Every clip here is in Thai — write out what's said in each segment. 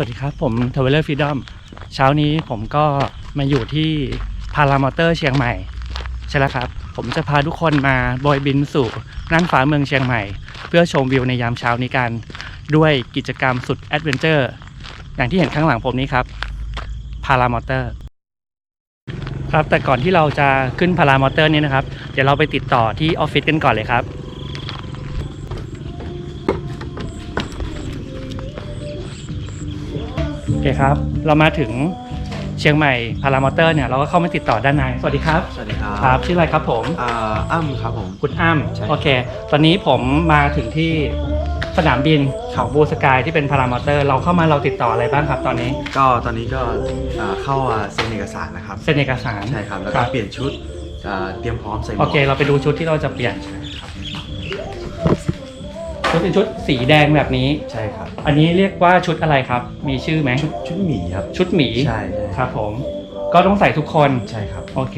สวัสดีครับ ผมทเวลเลอร์ฟ e ด d มเช้านี้ผมก็มาอยู่ที่พารามอเตอร์เชียงใหม่ ใช่แล้วครับ ผมจะพาทุกคนมาบอยบินสู่น่านฟ้าเมืองเชียงใหม่ เพื่อชมวิวในยามเช้านี้กัน ด้วยกิจกรรมสุดแอดเวนเจอร์อย่างที่เห็นข้างหลังผมนี้ครับพารามอเตอร์ครับแต่ก่อนที่เราจะขึ้นพารามอเตอร์นี้นะครับ เดี๋ยวเราไปติดต่อที่ออฟฟิศกันก่อนเลยครับ เคครับ เรามาถึงเชียงใหม่พารามอเตอร์เนี่ยเราก็เข้ามาติดต่อด้านในสวัสดีครับสวัสดีครับครับชื่ออะไรครับผมอ่าอ้ำครับผม คุณอ้ำใช่ โอเค ตอนนี้ผมมาถึงที่สนามบินของบูสกายที่เป็นพารามอเตอร์ เราเข้ามาเราติดต่ออะไรบ้างครับตอนนี้ก็ตอนนี้ก็อ่าเข้าอ่าเซ็นเอกสารนะครับ เซ็นเอกสารใช่ครับ แล้วคก็รับเปลี่ยนชุดอ่าเตรียมพร้อมใส่หมโอวกเค เราไปดูชุดที่เราจะเปลี่ยน ใช่ครับชุดเป็นชุดสีแดงแบบนี้ ใช่ครับ อันนี้เรียกว่าชุดอะไรครับ มีชื่อไหมชุดชุดหมีครับ ชุดหมีใช่ใช่ครับผม ก็ต้องใส่ทุกคน ใช่ครับ โอเค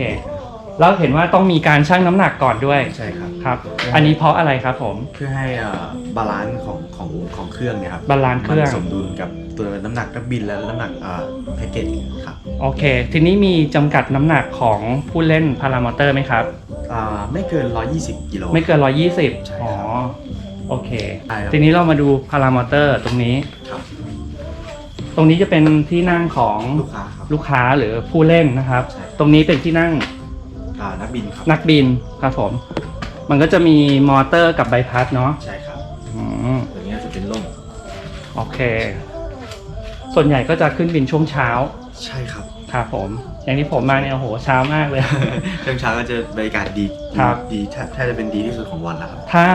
แล้วเห็นว่าต้องมีการชั่งน้ำหนักก่อนด้วย ใช่ครับ ครับ อันนี้เพราะอะไรครับผม เพื่อให้อ่าบาลานซ์ของของของเครื่องเนี่ยครับบาลานซ์เครื่อง มันสมดุลกับตัวน้ำหนักนักบินและน้ำหนักอ่าแพ็กเกจครับโอเค ทีนี้มีจำกัดน้ำหนักของผู้เล่นพารามอเตอร์ไหมครับ อ่าไม่เกิน 120กิโล ไม่เกิน ใช่120ครับอ๋อ โอเค ใช่ครับ ทีนี้เรามาดูพารามอเตอร์ตรงนี้ ครับตรงนี้จะเป็นที่นั่งของลูกค้าครับ ลูกค้าหรือผู้เล่นนะครับ ใช่ ตรงนี้เป็นที่นั่งอ่านักบินครับนักบินครับผม มันก็จะมีมอเตอร์กับใบพัดเนาะใช่ครับอืมตัวนี้จะเป็นล่มโอเค ส่วนใหญ่ก็จะขึ้นบินช่วงเช้าใช่ครับ ครับผม อย่างที่ผมมาเนี่ยโอ้โหเช้ามากเลยเครื่องเช้าก็จะบรรยากาศดีครับ ดีแทบแทบจะเป็นดีที่สุดของวันแล้วครับ ถ้า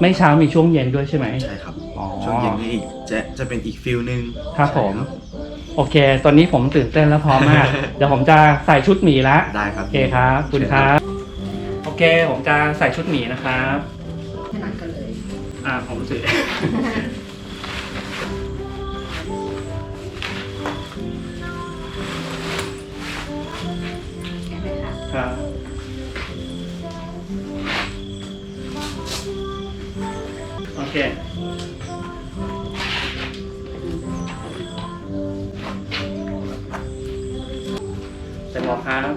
ไม่เช้ามีช่วงเย็นด้วยใช่ไหม ใช่ครับ อ๋อ ช่วงเย็นนี่อีกจะจะเป็นอีกฟิลหนึ่งครับผมใช่โอเค ตอนนี้ผมตื่นเต้นแล้วพร้อมมาก เดี๋ยวผมจะใส่ชุดหมีแล้วได้ครับโอเคครับขอบคุณครับ โอเค ผมจะใส่ชุดหมีนะครับ ขนาดกันเลย อ่าผมถือแคะครับโอเคเสร็จแล้วครับ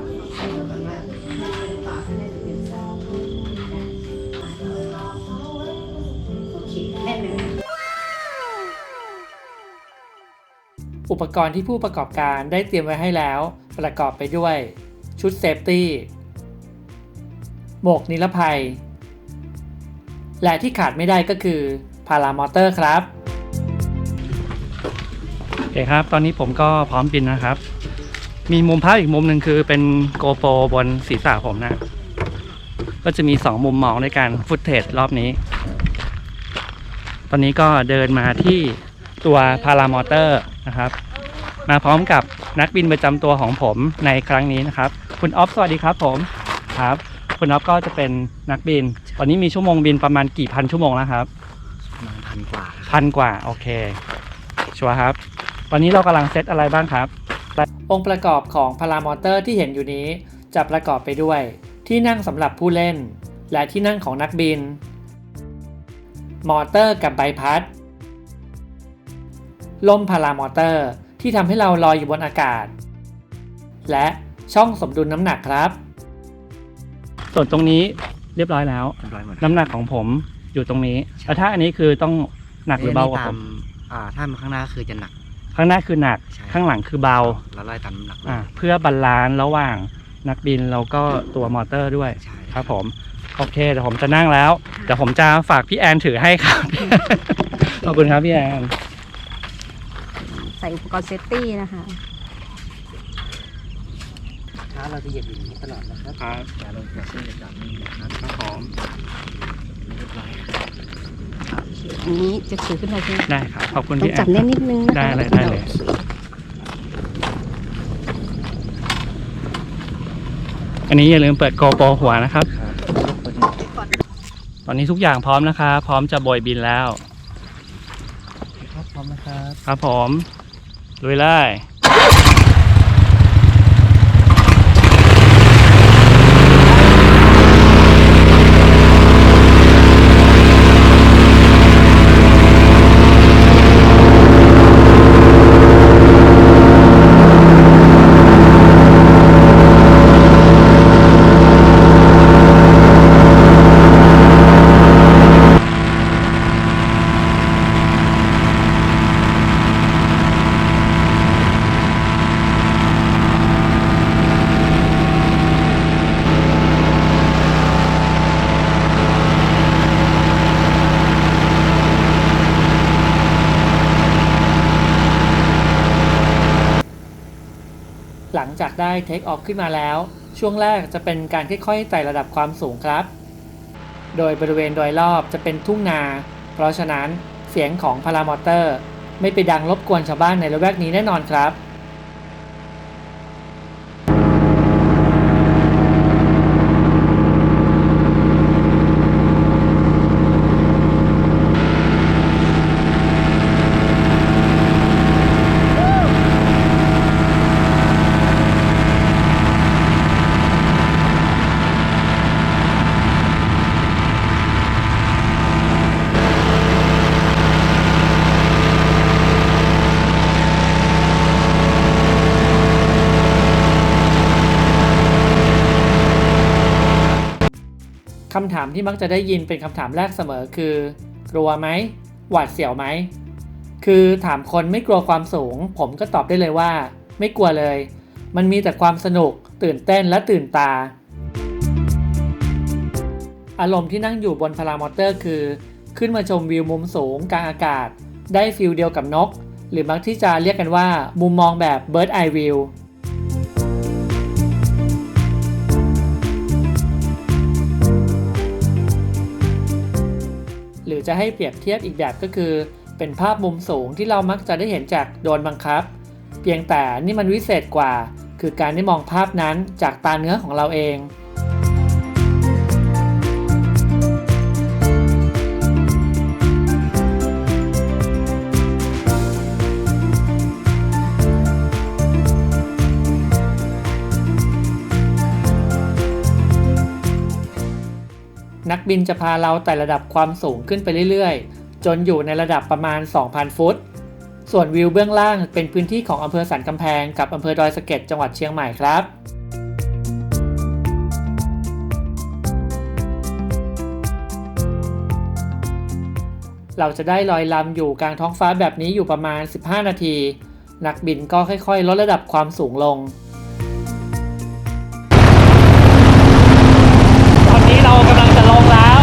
โอเคแน่นเลยอุปกรณ์ที่ผู้ประกอบการได้เตรียมไว้ให้แล้ว ประกอบไปด้วย ชุดเซฟตี้หมวกนิรภัย และที่ขาดไม่ได้ก็คือพารามอเตอร์ครับโอเคครับ ตอนนี้ผมก็พร้อมบินนะครับ มีมุมภาพอีกมุมหนึ่งคือเป็นโกโปรบนศีรษะผมนะ ก็จะมีสองมุมมองด้วยกันฟุตเทจรอบนี้ ตอนนี้ก็เดินมาที่ตัวพารามอเตอร์นะครับ มาพร้อมกับนักบินประจำตัวของผมในครั้งนี้นะครับ คุณออฟสวัสดีครับผมครับคุณออฟก็จะเป็นนักบิน ตอนนี้มีชั่วโมงบินประมาณกี่พันชั่วโมงแล้วครับประมาณพันกว่าพันกว่าโอเคชัวร์ครับ ตอนนี้เรากำลังเซตอะไรบ้างครับ องค์ประกอบของพารามอเตอร์ที่เห็นอยู่นี้จะประกอบไปด้วย ที่นั่งสำหรับผู้เล่น และที่นั่งของนักบิน มอเตอร์กับใบพัดลมพารามอเตอร์ที่ทำให้เราลอยอยู่บนอากาศ และ ช่องสมดุลน้ำหนักครับ ส่วนตรงนี้เรียบร้อยแล้ว เรียบร้อยหมดน้ำหนักของผมอยู่ตรงนี้แล้วถ้าอันนี้คือต้องหนักหรือเบากว่าผม อ่า ถ้ามันข้างหน้าคือจะหนัก ข้างหน้าคือหนัก ใช่ ข้างหลังคือเบาแล้วไล่ตามน้ำหนักเลยอ่าเพื่อบาลานซ์ระหว่างนักบินแล้วก็ตัวมอเตอร์ด้วย ใช่ครับผมโอเคเดี๋ยวผมจะนั่งแล้วเดี๋ยวผมจะฝากพี่แอนถือให้ครับ ขอบคุณครับพี่แอน ใส่อุปกรณ์เซฟตี้นะคะถ้า เราจะเหยียบอย่างนี้ตลอดนะครับครับอย่าลงหัวเส้นจับนี่นะครับครับผมเรียบร้อยอันนี้จะถือขึ้นมาใช่ไหมได้ครับขอบคุณต้องพี่แอจับนแน่นนิดนึงนะคะได้เลยได้เลยโอคอันนี้อย่าลืมเปิดโกโปรหัวนะครับครับยกตัวนี้ตอนนี้ทุกอย่างพร้อมนะครับ พร้อมจะโบยบินแล้ว ครับพร้อมนะครับ ครับผมลุยเลย ได้เทคออฟขึ้นมาแล้ว ช่วงแรกจะเป็นการค่อยๆไต่ระดับความสูงครับ โดยบริเวณโดยรอบจะเป็นทุ่งนา เพราะฉะนั้นเสียงของพารามอเตอร์ ไม่ไปดังรบกวนชาวบ้านในละแวกนี้แน่นอนครับ คำถามที่มักจะได้ยินเป็นคำถามแรกเสมอคือ กลัวไหม หวาดเสียวไหม คือถามคนไม่กลัวความสูง ผมก็ตอบได้เลยว่า ไม่กลัวเลย มันมีแต่ความสนุก ตื่นเต้นและตื่นตา อารมณ์ที่นั่งอยู่บนพารามอเตอร์ คือ ขึ้นมาชมวิวมุมสูงกลางอากาศ ได้ฟิลเดียวกับนก หรือมักที่จะเรียกกันว่า มุมมองแบบ bird eye view จะให้เปรียบเทียบอีกแบบก็คือ เป็นภาพมุมสูงที่เรามักจะได้เห็นจากโดรนบังคับ เพียงแต่นี่มันวิเศษกว่า คือการได้มองภาพนั้นจากตาเนื้อของเราเอง บินจะพาเราไต่ระดับความสูงขึ้นไปเรื่อยๆ จนอยู่ในระดับประมาณ 2,000 ฟุต ส่วนวิวเบื้องล่างเป็นพื้นที่ของอำเภอสันกำแพงกับอำเภอดอยสะเก็ดจังหวัดเชียงใหม่ครับเราจะได้ลอยลำอยู่กลางท้องฟ้าแบบนี้อยู่ประมาณ 15 นาที นักบินก็ค่อยๆ ลดระดับความสูงลง ตอนนี้เรากำลังจะลงแล้ว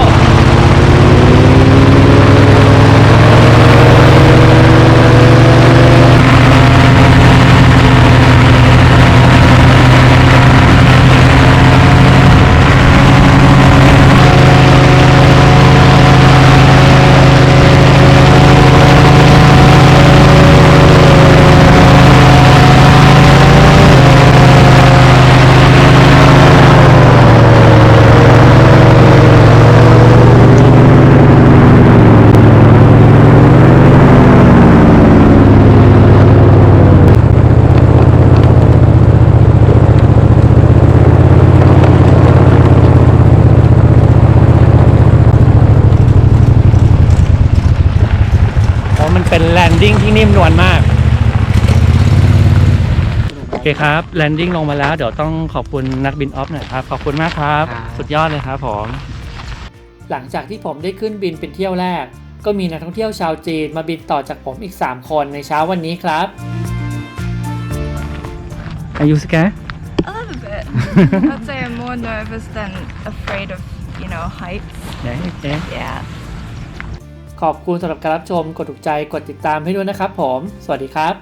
เพราะมันเป็นแลนดิ้งที่นิ่มนวลมาก โอ เคครับ แลนดิ้งลงมาแล้ว เดี๋ยวต้องขอบคุณนักบินออฟหน่อยครับ ขอบคุณมากครับ ครับ สุดยอดเลยครับผม หลังจากที่ผมได้ขึ้นบินเป็นเที่ยวแรก ก็มีนักท่องเที่ยวชาวจีนมาบินต่อจากผมอีก 3 คนในเช้าวันนี้ครับ Are you scared? A little bit. I'd say I'm more nervous than afraid of, you know, heights. Yeah, okay. Yeah. ขอบคุณสำหรับการรับชม กดถูกใจ กดติดตามให้ด้วยนะครับผม สวัสดีครับ